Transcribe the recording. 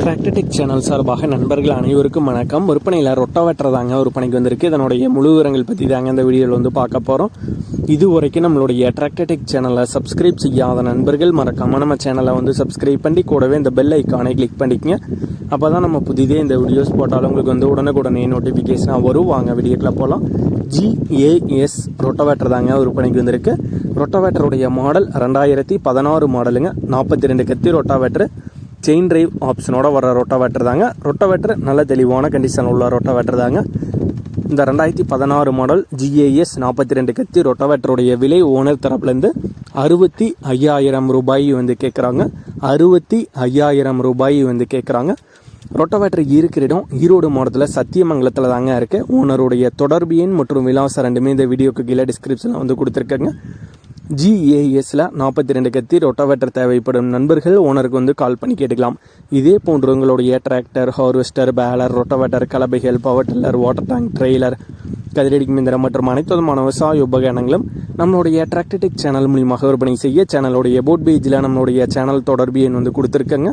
Tractor Tech channel சார்பாக நண்பர்கள் அனைவருக்கும் வணக்கம். விற்பனையில் ரொட்டோவேட்டர் தாங்க விற்பனைக்கு வந்திருக்கு. இதனுடைய முழு விவரங்கள் பற்றி தாங்க இந்த வீடியோவில் வந்து பார்க்க போகிறோம் இது வரைக்கும் நம்மளுடைய ட்ராக்டடிக் சேனலை சப்ஸ்கிரைப் செய்யாத நண்பர்கள் மறக்காமல் நம்ம சேனலை வந்து சப்ஸ்கிரைப் பண்ணி கூடவே இந்த பெல் ஐக்கானை கிளிக் பண்ணிக்கங்க. அப்போ தான் நம்ம புதிதே இந்த வீடியோஸ் போட்டாலும் உங்களுக்கு வந்து உடனுக்குடனே நோட்டிஃபிகேஷனாக வரும். வாங்க வீடியோக்கில் போகலாம் ஜிஏஎஸ் ரொட்டோவேட்டர் தாங்க விற்பனைக்கு வந்திருக்கு. ரொட்டோவேட்டருடைய மாடல் ரெண்டாயிரத்தி பதினாறு மாடலுங்க நாற்பத்தி ரெண்டு கத்தி ரொட்டாவேட்டர் செயின் டிரைவ் ஆப்ஷனோட வர ரொட்டாவேட்டர் தாங்க. ரொட்டாவேட்டர் நல்ல தெளிவான கண்டிஷன் உள்ள ரொட்டாவேட்டர் தாங்க. இந்த ரெண்டாயிரத்தி பதினாறு மாடல் ஜிஏஎஸ் நாற்பத்தி ரெண்டு கத்தி ரொட்டாவேட்டருடைய விலை ஓனர் தரப்புலேருந்து அறுபத்தி ஐயாயிரம் ரூபாய் வந்து கேட்குறாங்க அறுபத்தி ஐயாயிரம் ரூபாய் வந்து கேட்குறாங்க ரொட்டவேட்டர் இருக்கிற இடம் ஈரோடு மாவட்டத்தில் சத்தியமங்கலத்தில் தாங்க இருக்குது ஓனருடைய தொடர்பு எண் மற்றும் விலாசம் ரெண்டுமே இந்த வீடியோக்கு கீழே டிஸ்கிரிப்ஷனில் வந்து கொடுத்துருக்கேங்க. ஜிஏஎஸ்ல நாற்பத்தி ரெண்டு கத்தி ரொட்டோவேட்டர் தேவைப்படும். நண்பர்கள் ஓனருக்கு வந்து கால் பண்ணி கேட்டுக்கலாம். இதே போன்று உங்களுடைய tractor harvester baler rotavator கலபைகள் power tiller water tank trailer கதிரடி மிந்திரம் மற்றும் அனைத்து விதமான விவசாய உபகரணங்களும் நம்மளுடைய டிராக்டர்டெக் சேனல் மூலியமாக விற்பனை செய்ய சேனலுடைய போட் பேஜில் நம்மளுடைய சேனல் தொடர்பு எண் வந்து கொடுத்துருக்கங்க.